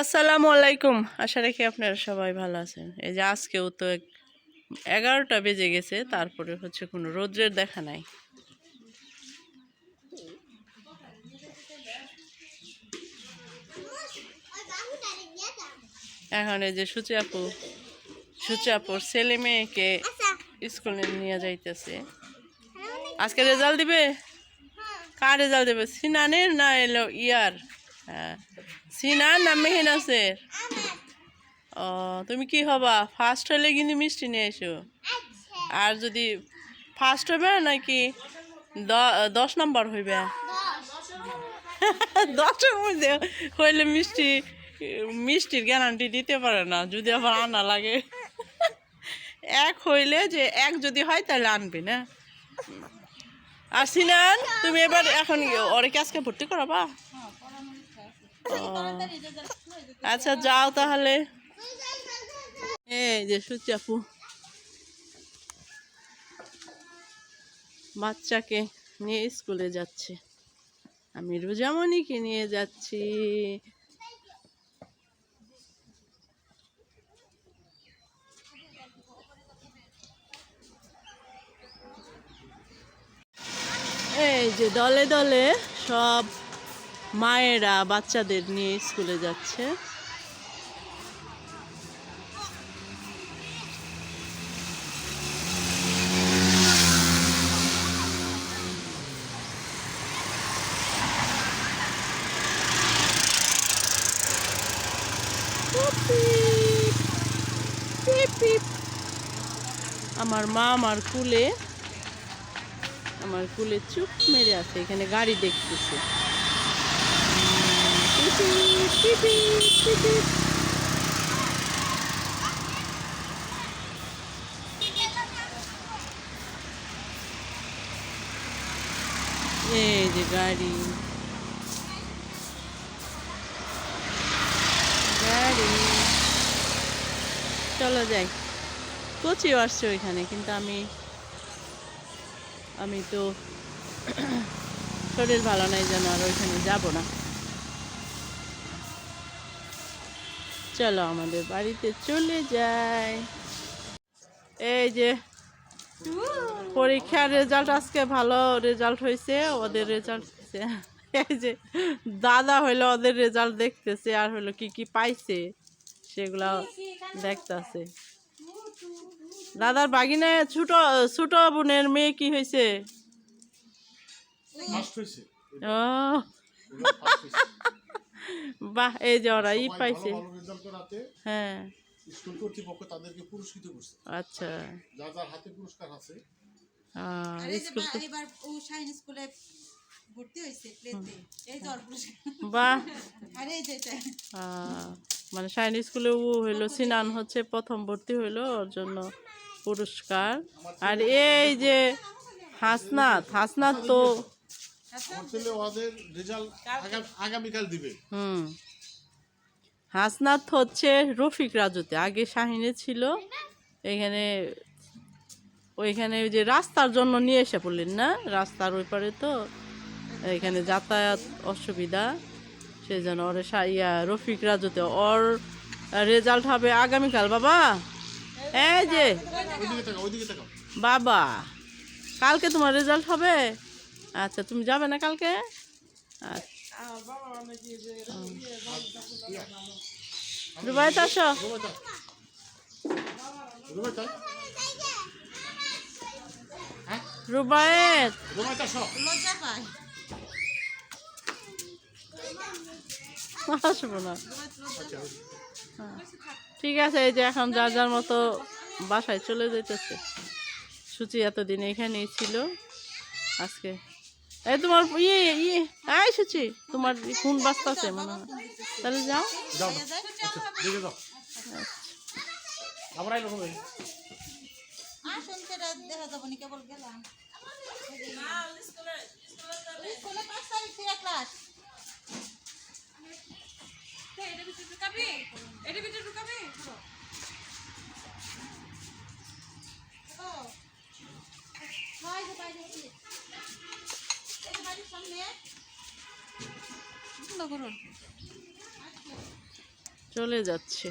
আসসালামু আলাইকুম। আশা রাখি আপনারা সবাই ভালো আছেন। এই যে আজকেও তো এগারোটা বেজে গেছে তারপরে হচ্ছে কোনো রোদ্রের দেখা নাই। এখন এই যে সুচি আপু সুচি আপুর ছেলে মেয়েকে স্কুলে নিয়ে যাইতেছে। আজকে রেজাল্ট দিবে? কার রেজাল্ট দেবে? সিনানের না এলো ইয়ার? সিনান না মেহনাসের ও, তুমি কি হবা? ফার্স্ট হলে কিন্তু মিষ্টি নিয়ে এসো। আর যদি ফার্স্ট হবে নাকি দশ নম্বর হইবে? দশের মধ্যে হইলে মিষ্টি, মিষ্টির গ্যারান্টি দিতে পারে না, যদি আবার আনা লাগে। এক হইলে যে এক যদি হয় তাহলে আনবি, না? আর সিনান, তুমি এবার এখন ওরে কি আজকে ভর্তি করাবা? আচ্ছা যাও তাহলে। এই যে সুচি আপু। বাচ্চাকে নিয়ে স্কুলে যাচ্ছে। আমি রোজামণিকে নিয়ে যাচ্ছি। এই যে দলে দলে সব মায়েরা বাচ্চাদের নিয়ে স্কুলে যাচ্ছে। আমার মা আমার কুলে আমার কুলে চুপ মেরে আছে, এখানে গাড়ি দেখতেছে। এই যে গাড়ি গাড়ি, চলো যাই। কোচিও আসছে ওইখানে, কিন্তু আমি আমি তো, শরীর ভালো নাই যেন আর ওইখানে যাব না। চলো আমাদের বাড়িতে চলে যাই। এই যে পরীক্ষার রেজাল্ট আজকে ভালো রেজাল্ট হয়েছে ওদের রেজাল্ট হয়েছে। এই যে দাদা হইল ওদের রেজাল্ট দেখতেছে আর হলো কি কি পাইছে সেগুলা দেখতেছে। দাদার বাগিনে ছোট ছোট বোনের মেয়ে কি হয়েছে? ও। বাহ এই যে ওরা ই পাইছে। হ্যাঁ। স্কুল কর্তৃপক্ষ তাদেরকে পুরস্কৃত করছে। আচ্ছা। যার যার হাতে পুরস্কার আছে। আহ, আর এই যে স্কুল বা- এবার ও শাইন স্কুলে ভর্তি হয়েছে প্লেতে এই জ্বর পুরস্কার। বাহ। আর এই যেটা মানে সাইন স্কুলে ও হইল সিনান হচ্ছে প্রথম ভর্তি হইল ওর জন্য পুরস্কার। আর এই যে হাসনাত হাসনাত তো আমার ছেলে ওদের রেজাল্ট আগামীকাল দিবে। হুম। হাসনাত হচ্ছে রফিক রাজুতে। আগে শাহিনে ছিল। এখানে ওইখানে ওই যে রাস্তার জন্য নিয়ে এসে পড়লেন না? রাস্তার ওই পারে তো। এখানে যাতায়াত অসুবিধা। সেই জন্য ওর ইয়া রফিক রাজুতে। ওর রেজাল্ট হবে আগামীকাল বাবা। এই যে বাবা কালকে তোমার রেজাল্ট হবে? আচ্ছা তুমি যাবে না কালকে? আচ্ছা। ঠিক আছে, এই যে এখন যার যার মতো বাসায় চলে যেতেছে। সুচি এতদিন এখানেই ছিল। আজকে এই তোমার ইয়ে ইয়ে আয় সুচি। তোমার ফোন বাস্তা আছে মনে হয়। তাহলে যাও। যাও যাও। চলে যাচ্ছে।